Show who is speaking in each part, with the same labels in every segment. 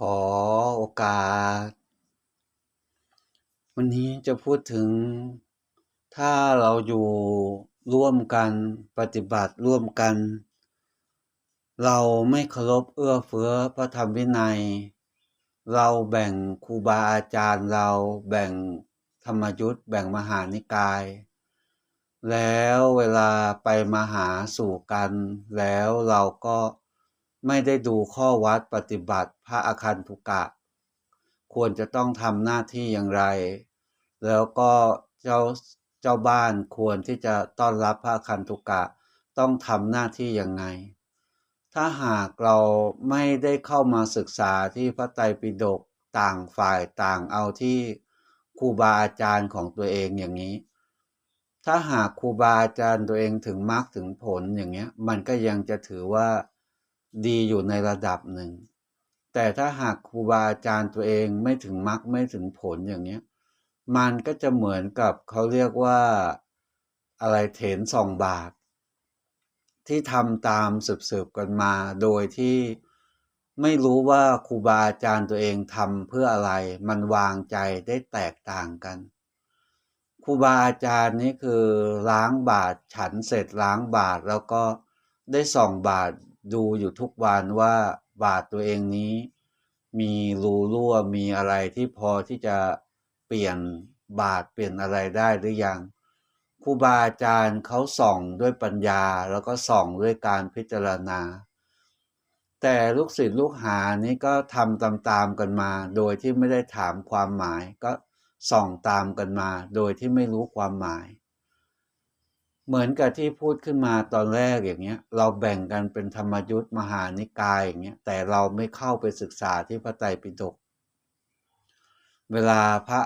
Speaker 1: ขอโอกาส วันนี้จะพูดถึง ถ้าเราอยู่ร่วมกันปฏิบัติร่วมกัน เราไม่เคารพเอื้อเฟื้อพระธรรมวินัย เราแบ่งครูบาอาจารย์เราแบ่งธรรมยุทธแบ่งมหานิกาย แล้วเวลาไปมาหาสู่กัน แล้วเราก็ ไม่ได้ดูข้อวัดปฏิบัติพระอาคันตุกะ ควรจะต้องทำหน้าที่อย่างไร แล้วก็เจ้าเจ้าบ้านควรที่จะต้อนรับพระอาคันตุกะ ต้องทำหน้าที่อยังไง ถ้าหากเราไม่ได้เข้ามาศึกษาที่พระไตรปิฎกต่างฝ่ายต่างเอาที่ครูบาอาจารย์ของตัวเองอย่างนี้ ถ้าหากครูบาอาจารย์ตัวเองถึงมรรคถึงผลอย่างเงี้ย มันก็ยังจะถือว่า ดีอยู่ในระดับหนึ่ง แต่ถ้าหากครูบาอาจารย์ตัวเองไม่ถึงมรรคไม่ถึงผลอย่างเงี้ย มันก็จะเหมือนกับเขาเรียกว่าอะไรเถนสองบาท ที่ทำตามสืบๆกันมา โดยที่ไม่รู้ว่าครูบาอาจารย์ตัวเองทำเพื่ออะไร มันวางใจได้แตกต่างกันครูบาอาจารย์นี่คือล้างบาทฉันเสร็จล้างบาทแล้วก็ได้ส่องบาท ดูอยู่ทุกวันว่าบาทตัวเองนี้ มีรูรั่วมีอะไรที่พอที่จะเปลี่ยนบาทเปลี่ยนอะไรได้หรือยังครูบาอาจารย์เขาส่องด้วยปัญญาแล้วก็ส่องด้วยการพิจารณา แต่ลูกศิษย์ลูกหานี้ก็ทำตามๆกันมา โดยที่ไม่ได้ถามความหมายก็ส่องตามกันมา โดยที่ไม่รู้ความหมาย เหมือนกับที่พูดขึ้นมาตอนแรกอย่างเงี้ย เราแบ่งกันเป็นธรรมยุทธมหานิกายอย่างเงี้ยแต่เราไม่เข้าไปศึกษาที่พระไตรปิฎกเวลาพระ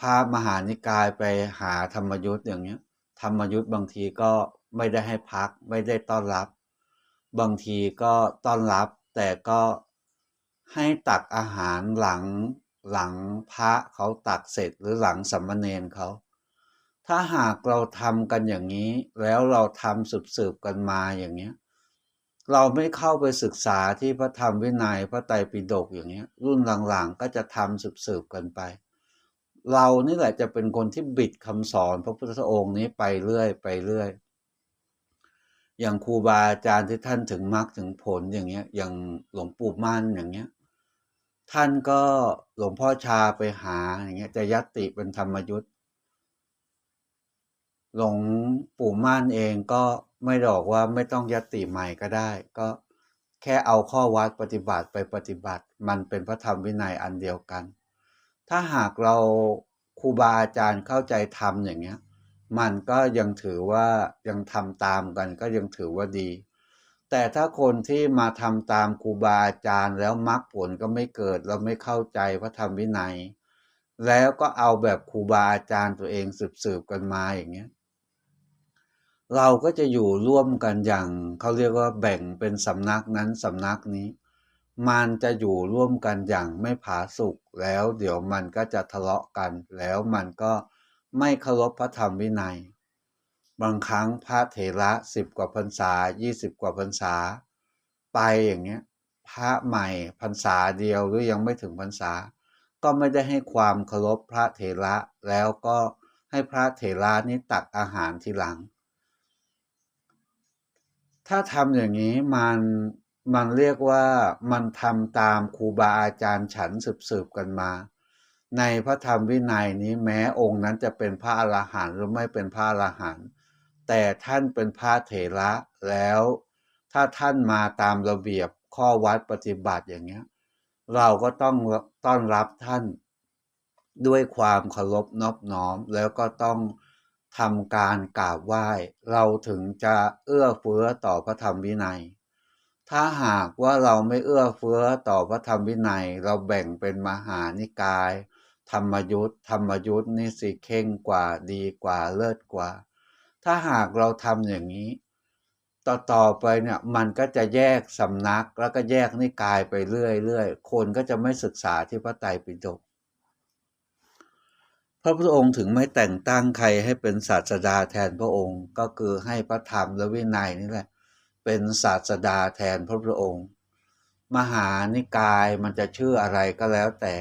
Speaker 1: พระมหานิกายไปหาธรรมยุทธ์อย่างเงี้ย ธรรมยุทธ์บางทีก็ไม่ได้ให้พักไม่ได้ต้อนรับ บางทีก็ต้อนรับ แต่ก็ให้ตักอาหารหลังหลังพระเขาตักเสร็จหรือหลังสัมมเนนเขา ถ้าหากเราทำกันอย่างนี้ แล้วเราทำสืบๆกันมาอย่างเงี้ย เราไม่เข้าไปศึกษาที่พระธรรมวินัยพระไตรปิฎกอย่างเงี้ย รุ่นหลังๆก็จะทำสืบๆกันไป เรานี่แหละจะเป็นคนที่บิดคำสอนพระพุทธองค์นี้ไปเรื่อยไปเรื่อยอย่างครูบาอาจารย์ที่ท่านถึงมรรคถึงผลอย่างเงี้ย อย่างหลวงปู่มั่นอย่างเงี้ย ท่านก็หลวงพ่อชาไปหาอย่างเงี้ยจะยัตติเป็นธรรมยุทธ์ หลวงปู่มั่นเองก็ไม่บอกว่าไม่ต้องยัตติใหม่ก็ได้ ก็แค่เอาข้อวัดปฏิบัติไปปฏิบัติ มันเป็นพระธรรมวินัยอันเดียวกัน ถ้าหากเราครูบาอาจารย์เข้าใจธรรมอย่างเงี้ย มันก็ยังถือว่ายังทำตามกันก็ยังถือว่าดี แต่ถ้าคนที่มาทำตามครูบาอาจารย์แล้วมรรคผลก็ไม่เกิดเราไม่เข้าใจพระธรรมวินัย แล้วก็เอาแบบครูบาอาจารย์ตัวเองสืบๆกันมาอย่างเงี้ย เราก็จะอยู่ร่วมกันอย่างเขาเรียกว่าแบ่งเป็นสำนักนั้นสำนักนี้ มันจะอยู่ร่วมกันอย่างไม่ผาสุกแล้วเดี๋ยวมันก็จะทะเลาะกัน แล้วมันก็ไม่เคารพพระธรรมวินัย บางครั้งพระเถระสิบกว่าพรรษายี่สิบกว่าพรรษา ไปอย่างเงี้ยพระใหม่พรรษาเดียวหรือยังไม่ถึงพรรษา ก็ไม่ได้ให้ความเคารพพระเถระแล้วก็ให้พระเถระนี้ตักอาหารทีหลัง ถ้าทำอย่างนี้มันมันเรียกว่ามันทำตามครูบาอาจารย์ฉันสืบๆกันมา ในพระธรรมวินัยนี้แม้องค์นั้นจะเป็นพระอรหันต์หรือไม่เป็นพระอรหันต์แต่ท่านเป็นพระเถระแล้ว ถ้าท่านมาตามระเบียบข้อวัดปฏิบัติอย่างเงี้ย เราก็ต้องต้อนรับท่านด้วยความเคารพนอบน้อมแล้วก็ต้อง ทำการกราบไหว้ เราถึงจะเอื้อเฟื้อต่อพระธรรมวินัย ถ้าหากว่าเราไม่เอื้อเฟื้อต่อพระธรรมวินัย เราแบ่งเป็นมหานิกาย ธรรมยุทธธรรมยุทธนี่สิเข่งกว่าดีกว่าเลิศกว่า ถ้าหากเราทำอย่างนี้ ต่อต่อไปเนี่ยมันก็จะแยกสำนักแล้วก็แยกนิกายไปเรื่อยๆคนก็จะไม่ศึกษาที่พระไตรปิฎก พระพุทธองค์ถึงไม่แต่งตั้งใครให้เป็นศาสดาแทนพระองค์ ก็คือให้พระธรรมและวินัยนี่แหละ เป็นศาสดาแทนพระพุทธองค์ มหานิกายมันจะชื่ออะไรก็แล้วแต่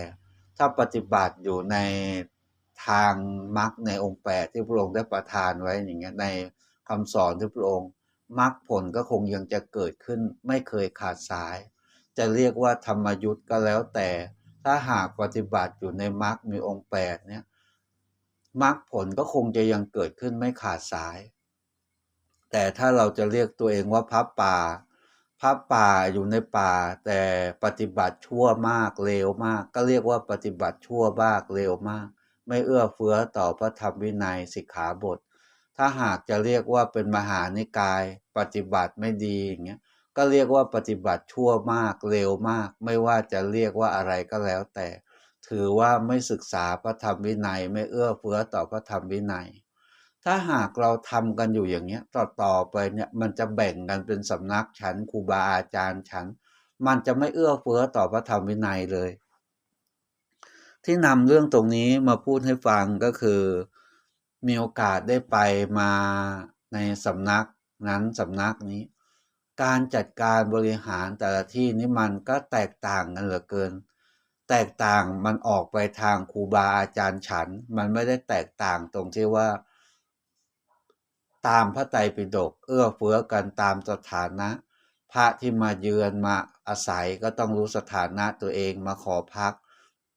Speaker 1: ถ้าปฏิบัติอยู่ในทางมรรคในองค์แปดที่พระองค์ได้ประทานไว้อย่างเงี้ยในคำสอนที่พระองค์มรรคผลก็คงยังจะเกิดขึ้นไม่เคยขาดสาย จะเรียกว่าธรรมยุทธ์ก็แล้วแต่ ถ้าหากปฏิบัติอยู่ในมรรคมีองค์แปดเนี่ย มรรคผลก็คงจะยังเกิดขึ้นไม่ขาดสาย แต่ถ้าเราจะเรียกตัวเองว่าพระป่าพระป่าอยู่ในป่า แต่ปฏิบัติชั่วมากเลวมาก ก็เรียกว่าปฏิบัติชั่วมากเลวมาก ไม่เอื้อเฟื้อต่อพระธรรมวินัยสิกขาบท ถ้าหากจะเรียกว่าเป็นมหานิกาย ปฏิบัติไม่ดีอย่างเงี้ยก็เรียกว่าปฏิบัติชั่วมากเร็วมาก ไม่ว่าจะเรียกว่าอะไรก็แล้วแต่ ถือว่าไม่ศึกษาพระธรรมวินัย ไม่เอื้อเฟื้อต่อพระธรรมวินัย ถ้าหากเราทำกันอยู่อย่างเงี้ยต่อต่อไปเนี่ยมันจะแบ่งกันเป็นสำนักชั้นครูบาอาจารย์ชั้นมันจะไม่เอื้อเฟื้อต่อพระธรรมวินัยเลย ที่นำเรื่องตรงนี้มาพูดให้ฟังก็คือ มีโอกาสได้ไปมาในสำนักนั้นสำนักนี้ การจัดการบริหารแต่ละที่นี่มันก็แตกต่างกันเหลือเกิน แตกต่างมันออกไปทางครูบาอาจารย์ฉัน มันไม่ได้แตกต่างตรงที่ว่า ตามพระไตรปิฎกเอื้อเฟื้อกันตามสถานะ พระที่มาเยือนมาอาศัยก็ต้องรู้สถานะตัวเองมาขอพัก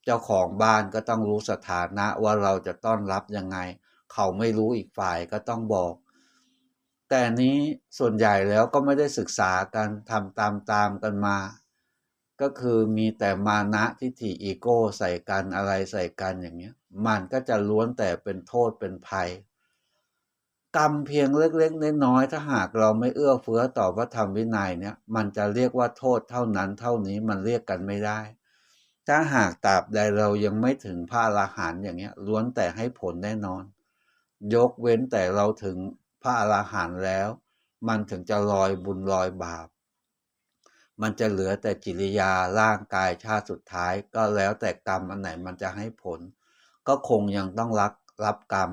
Speaker 1: เจ้าของบ้านก็ต้องรู้สถานะว่าเราจะต้อนรับยังไง เขาไม่รู้อีกฝ่ายก็ต้องบอก แต่นี้ส่วนใหญ่แล้วก็ไม่ได้ศึกษากันทำตามตามกันมา ก็คือมีแต่มานะทิฏฐิอีโก้ใส่กันอะไรใส่กันอย่างเงี้ย มันก็จะล้วนแต่เป็นโทษเป็นภัย กรรมเพียงเล็กๆน้อยๆถ้าหากเราไม่เอื้อเฟื้อต่อพระธรรมวินัยเนี่ย มันจะเรียกว่าโทษเท่านั้นเท่านี้มันเรียกกันไม่ได้ ถ้าหากตราบใดเรายังไม่ถึงพระอรหันต์อย่างเงี้ย ล้วนแต่ให้ผลแน่นอน ยกเว้นแต่เราถึงพระอรหันต์แล้ว มันถึงจะลอยบุญลอยบาป มันจะเหลือแต่จิริยาร่างกายชาติสุดท้าย ก็แล้วแต่กรรมอันไหนมันจะให้ผล ก็คงยังต้องรับรับกรรม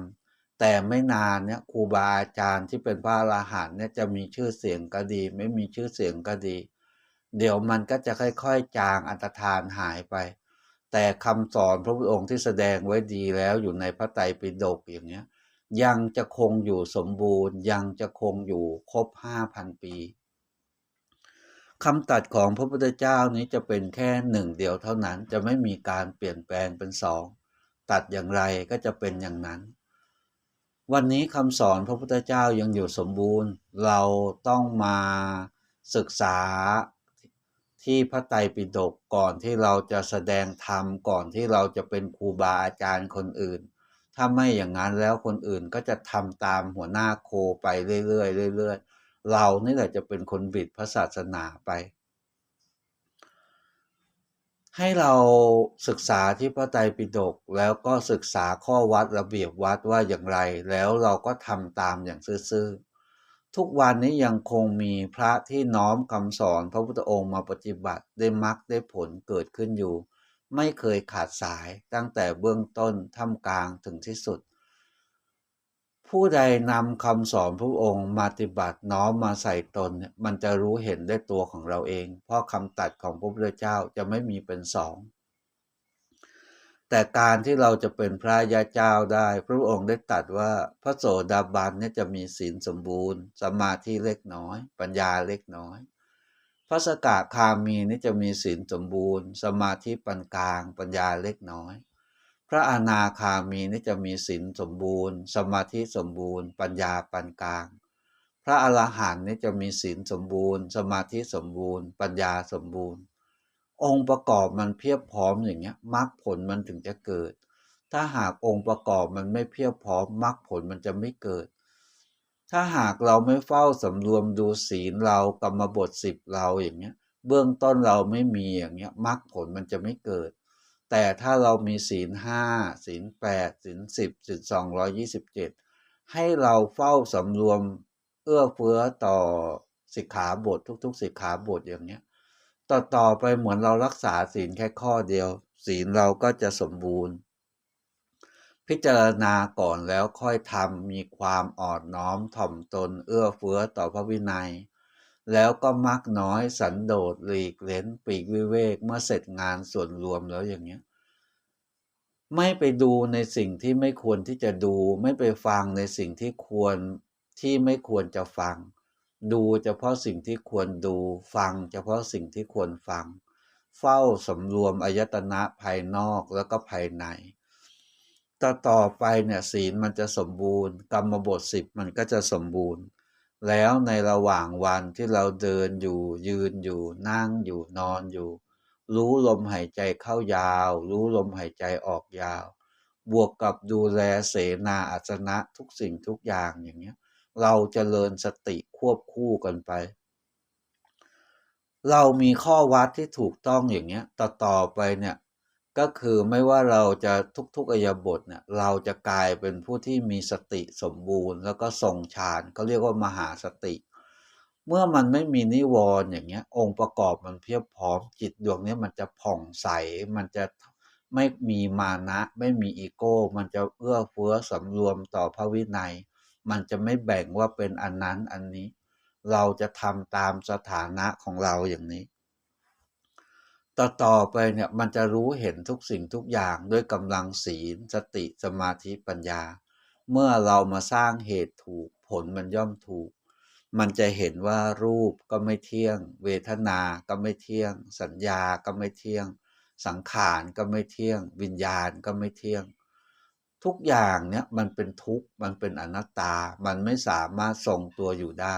Speaker 1: แต่ไม่นานเนี่ยครูบาอาจารย์ที่เป็นพระอรหันต์เนี่ยจะมีชื่อเสียงก็ดี ไม่มีชื่อเสียงก็ดี เดี๋ยวมันก็จะค่อยๆ จางอันตรธานหายไป แต่คำสอนพระพุทธองค์ที่แสดงไว้ดีแล้วอยู่ในพระไตรปิฎกอย่างเนี้ยยังจะคงอยู่สมบูรณ์ ยังจะคงอยู่ครบห้าพันปี คำตัดของพระพุทธเจ้านี้จะเป็นแค่หนึ่งเดียวเท่านั้นจะไม่มีการเปลี่ยนแปลงเป็นสองตัดอย่างไรก็จะเป็นอย่างนั้น วันนี้คำสอนพระพุทธเจ้ายังอยู่สมบูรณ์ เราต้องมาศึกษาที่พระไตรปิฎกก่อนที่เราจะแสดงธรรมก่อนที่เราจะเป็นครูบาอาจารย์คนอื่น ถ้าไม่อย่างนั้นแล้วคนอื่นก็จะทำตามหัวหน้าโคไปเรื่อยๆเรื่อยๆ เรานี่แหละจะเป็นคนบิดพระศาสนาไป ให้เราศึกษาที่พระไตรปิฎกแล้วก็ศึกษาข้อวัดระเบียบวัดว่าอย่างไร แล้วเราก็ทำตามอย่างซื่อๆทุกวันนี้ยังคงมีพระที่น้อมคำสอนพระพุทธองค์มาปฏิบัติได้มรรคได้ผลเกิดขึ้นอยู่ ไม่เคยขาดสายตั้งแต่เบื้องต้นท่ามกลางถึงที่สุด ผู้ใดนำคำสอนพระองค์มาปฏิบัติน้อมมาใส่ตนมันจะรู้เห็นได้ตัวของเราเอง เพราะคำตัดของพระพุทธเจ้าจะไม่มีเป็นสอง แต่การที่เราจะเป็นพระยาเจ้าได้ พระองค์ได้ตรัสว่าพระโสดาบันเนี่ยจะมีศีลสมบูรณ์ สมาธิเล็กน้อย ปัญญาเล็กน้อย พระสกทาคามีนี่จะมีศีลสมบูรณ์ สมาธิปานกลาง ปัญญาเล็กน้อย พระอนาคามีนี่จะมีศีลสมบูรณ์ สมาธิสมบูรณ์ ปัญญาปานกลาง พระอรหันต์นี่จะมีศีลสมบูรณ์ สมาธิสมบูรณ์ ปัญญาสมบูรณ์ องค์ประกอบมันเพียบพร้อมอย่างเงี้ยมรรคผลมันถึงจะเกิด ถ้าหากองค์ประกอบมันไม่เพียบพร้อมมรรคผลมันจะไม่เกิด ถ้าหากเราไม่เฝ้าสำรวมดูศีลเรากรรมบทสิบเราอย่างเงี้ย เบื้องต้นเราไม่มีอย่างเงี้ยมรรคผลมันจะไม่เกิด แต่ถ้าเรามีศีลห้าศีลแปดศีลสิบศีลสองร้อยี่สิบเจ็ดให้เราเฝ้าสำรวมเอื้อเฟื้อต่อสิกขาบททุก ๆ สิกขาบทอย่างเงี้ยต่อต่อไปเหมือนเรารักษาศีลแค่ข้อเดียว ศีลเราก็จะสมบูรณ์ พิจารณาก่อนแล้วค่อยทำมีความอ่อนน้อมถ่อมตนเอื้อเฟื้อต่อพระวินัย แล้วก็มักน้อยสันโดษหลีกเล้นปีกวิเวกเมื่อเสร็จงานส่วนรวมแล้วอย่างเงี้ย ไม่ไปดูในสิ่งที่ไม่ควรที่จะดู ไม่ไปฟังในสิ่งที่ควรที่ไม่ควรจะฟัง ดูเฉพาะสิ่งที่ควรดู ฟังเฉพาะสิ่งที่ควรฟัง เฝ้าสำรวมอายตนะภายนอกแล้วก็ภายในต่อต่อไปเนี่ยศีลมันจะสมบูรณ์ กรรมบทสิบมันก็จะสมบูรณ์ แล้วในระหว่างวันที่เราเดินอยู่ยืนอยู่นั่งอยู่นอนอยู่ รู้ลมหายใจเข้ายาว รู้ลมหายใจออกยาว บวกกับดูแลเสนาอาสนะทุกสิ่งทุกอย่างอย่างเงี้ย เราจเจริญสติควบคู่กันไป เรามีข้อวัดที่ถูกต้องอย่างเงี้ยต่อต่อไปเนี่ย ก็คือไม่ว่าเราจะทุกๆอายบทเนี่ยเราจะกลายเป็นผู้ที่มีสติสมบูรณ์ แล้วก็ทรงฌานก็เรียกว่ามหาสติ เมื่อมันไม่มีนิวรณ์อย่างเงี้ย องค์ประกอบมันเพียบพร้อมจิตดวงนี้มันจะผ่องใสมันจะไม่มีมานะไม่มีอีโก้ มันจะเอื้อเฟื้อสำรวมต่อพระวินัย มันจะไม่แบ่งว่าเป็นอันนั้นอันนี้ เราจะทำตามสถานะของเราอย่างนี้ ต่อไปเนี่ยมันจะรู้เห็นทุกสิ่งทุกอย่างด้วยกำลังศีล สติสมาธิปัญญา เมื่อเรามาสร้างเหตุถูกผลมันย่อมถูก มันจะเห็นว่ารูปก็ไม่เที่ยง เวทนาก็ไม่เที่ยง สัญญาก็ไม่เที่ยง สังขารก็ไม่เที่ยง วิญญาณก็ไม่เที่ยง ทุกอย่างเนี่ยมันเป็นทุกข์มันเป็นอนัตตา มันไม่สามารถทรงตัวอยู่ได้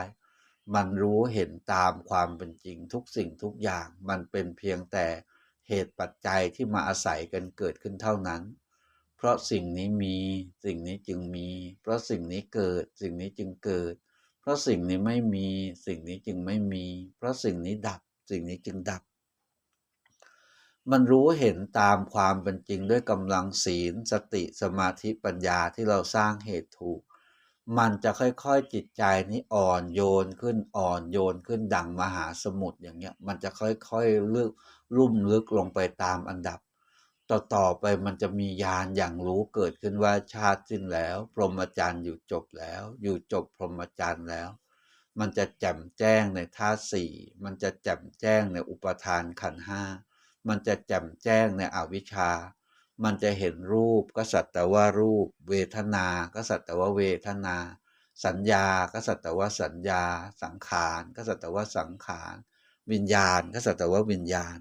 Speaker 1: มันรู้เห็นตามความเป็นจริงทุกสิ่งทุกอย่าง มันเป็นเพียงแต่เหตุปัจจัยที่มาอาศัยกันเกิดขึ้นเท่านั้น เพราะสิ่งนี้มีสิ่งนี้จึงมี เพราะสิ่งนี้เกิดสิ่งนี้จึงเกิด เพราะสิ่งนี้ไม่มี สิ่งนี้จึงไม่มี เพราะสิ่งนี้ดับ สิ่งนี้จึงดับ มันรู้เห็นตามความเป็นจริงด้วยกำลังศีล สติสมาธิปัญญาที่เราสร้างเหตุถูก มันจะค่อยๆจิตใจนี้อ่อนโยนขึ้นอ่อนโยนขึ้นดังมหาสมุทรอย่างเงี้ย มันจะค่อยๆลึกลุ่มลึกลงไปตามอันดับ ต่อต่อไปมันจะมีญาณอย่างรู้เกิดขึ้นว่าชาติสิ้นแล้ว พรหมจรรย์อยู่จบแล้ว อยู่จบพรหมจรรย์แล้ว มันจะแจ่มแจ้งในธาตุสี่มันจะแจ่มแจ้งในอุปทานขันห้ามันจะแจ่มแจ้งในอวิชชา มันจะเห็นรูปก็สัตว์แต่ว่ารูป เวทนา ก็สัตว์แต่ว่าเวทนา สัญญา ก็สัตว์แต่ว่าสัญญา สังขาร ก็สัตว์แต่ว่าสังขาร วิญญาณ ก็สัตว์แต่ว่าวิญญาณ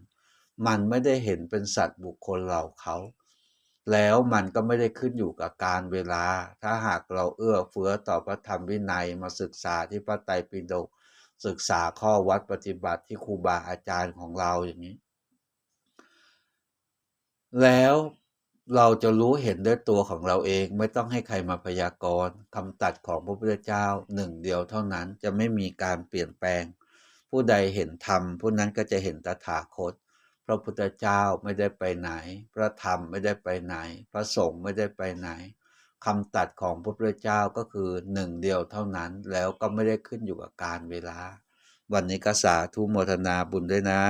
Speaker 1: มันไม่ได้เห็นเป็นสัตว์บุคคลเหล่าเขา แล้วมันก็ไม่ได้ขึ้นอยู่กับการเวลา ถ้าหากเราเอื้อเฟื้อต่อพระธรรมวินัยมาศึกษาที่พระไตรปิฎกศึกษาข้อวัดปฏิบัติที่ครูบาอาจารย์ของเราอย่างนี้ แล้ว เราจะรู้เห็นด้วยตัวของเราเองไม่ต้องให้ใครมาพยากรณ์คำตัดของพระพุทธเจ้าหนึ่งเดียวเท่านั้นจะไม่มีการเปลี่ยนแปลง ผู้ใดเห็นธรรมผู้นั้นก็จะเห็นตถาคต พระพุทธเจ้าไม่ได้ไปไหน พระธรรมไม่ได้ไปไหน พระสงฆ์ไม่ได้ไปไหนคำตัดของพระพุทธเจ้าก็คือหนึ่งเดียวเท่านั้นแล้วก็ไม่ได้ขึ้นอยู่กับการเวลา วันนี้ก็สาธุโมทนาบุญด้วยนะ